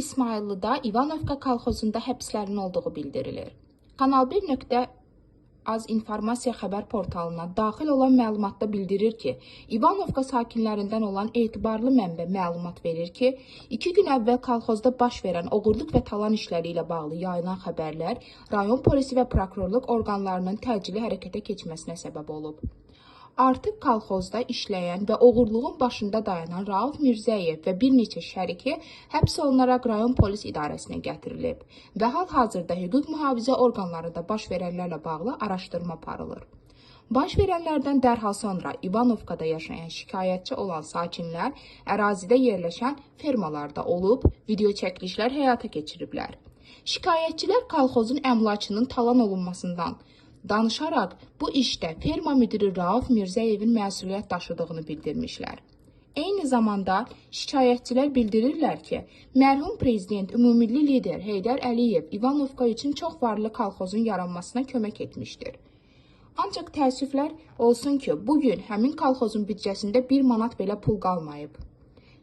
İsmayıllıda İvanovka kolxozunda həbslərin olduğu bildirilir. Kanal 1 nöqtə Az informasiya xəbər portalına daxil olan məlumatda bildirir ki, İvanovka sakinlərindən olan etibarlı mənbə məlumat verir ki, 2 gün əvvəl kolxozda baş verən oğurluq və talan işləri ilə bağlı yayılan xəbərlər rayon polisi və prokurorluq orqanlarının təcili hərəkətə keçməsinə səbəb olub. Artıq kolxozda işləyən və oğurluğun başında dayanan Rauf Mirzəyev və bir neçə şəriki həbs olunaraq rayon polis idarəsinə gətirilib və hal-hazırda hüquq mühafizə orqanlarında baş verənlərlə bağlı araşdırma aparılır. Baş verənlərdən dərhal sonra İvanovkada yaşayan şikayətçi olan sakinlər ərazidə yerləşən fermalarda olub, video çəkilişlər həyata keçiriblər. Şikayətçilər kolxozun əmlakının talan olunmasından danışaraq bu işdə ferma müdiri Rauf Mirzəyevin məsuliyyət daşıdığını bildirmişlər. Eyni zamanda şikayətçilər bildirirlər ki, mərhum prezident ümummilli lider Heydər Əliyev İvanovka üçün çox varlı kolxozun yaranmasına kömək etmişdir. Ancaq təəssüflər olsun ki, bu gün həmin kolxozun büdcəsində 1 manat belə pul qalmayıb.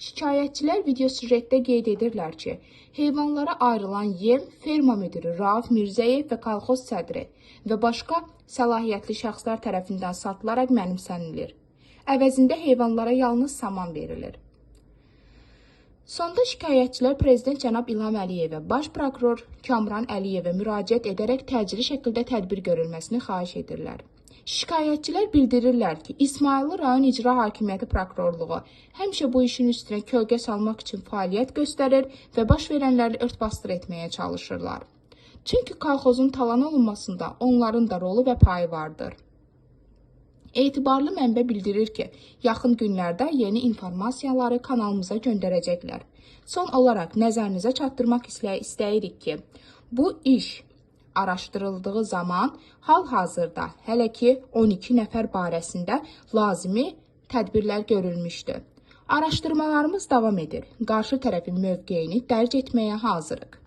Şikayətçilər video süjetdə qeyd edirlər ki, heyvanlara ayrılan yem ferma müdiri Rauf Mirzəyev və kolxoz sədri və başqa səlahiyyətli şəxslər tərəfindən satılaraq mənimsənilir. Əvəzində heyvanlara yalnız saman verilir. Sonda şikayətçilər prezident cənab İlham Əliyevə, baş prokuror Kamran Əliyevə müraciət edərək təcili şəkildə tədbir görülməsini xahiş edirlər. Şikayətçilər bildirirlər ki, İsmayıllı rayon icra hakimiyyəti prokurorluğu həmişə bu işin üstünə kölgə salmaq üçün fəaliyyət göstərir və baş verənləri örtbasdır etməyə çalışırlar. Çünki kolxozun talan olunmasında onların da rolu və payı vardır. Etibarlı mənbə bildirir ki, yaxın günlərdə yeni informasiyaları kanalımıza göndərəcəklər. Son olaraq nəzərinizə çatdırmaq istəy- istəyirik ki, bu iş araşdırıldığı zaman hal-hazırda hələ ki 12 nəfər barəsində lazımi tədbirlər görülmüşdür. Araşdırmalarımız davam edir. Qarşı tərəfin mövqeyini dərc etməyə hazırıq.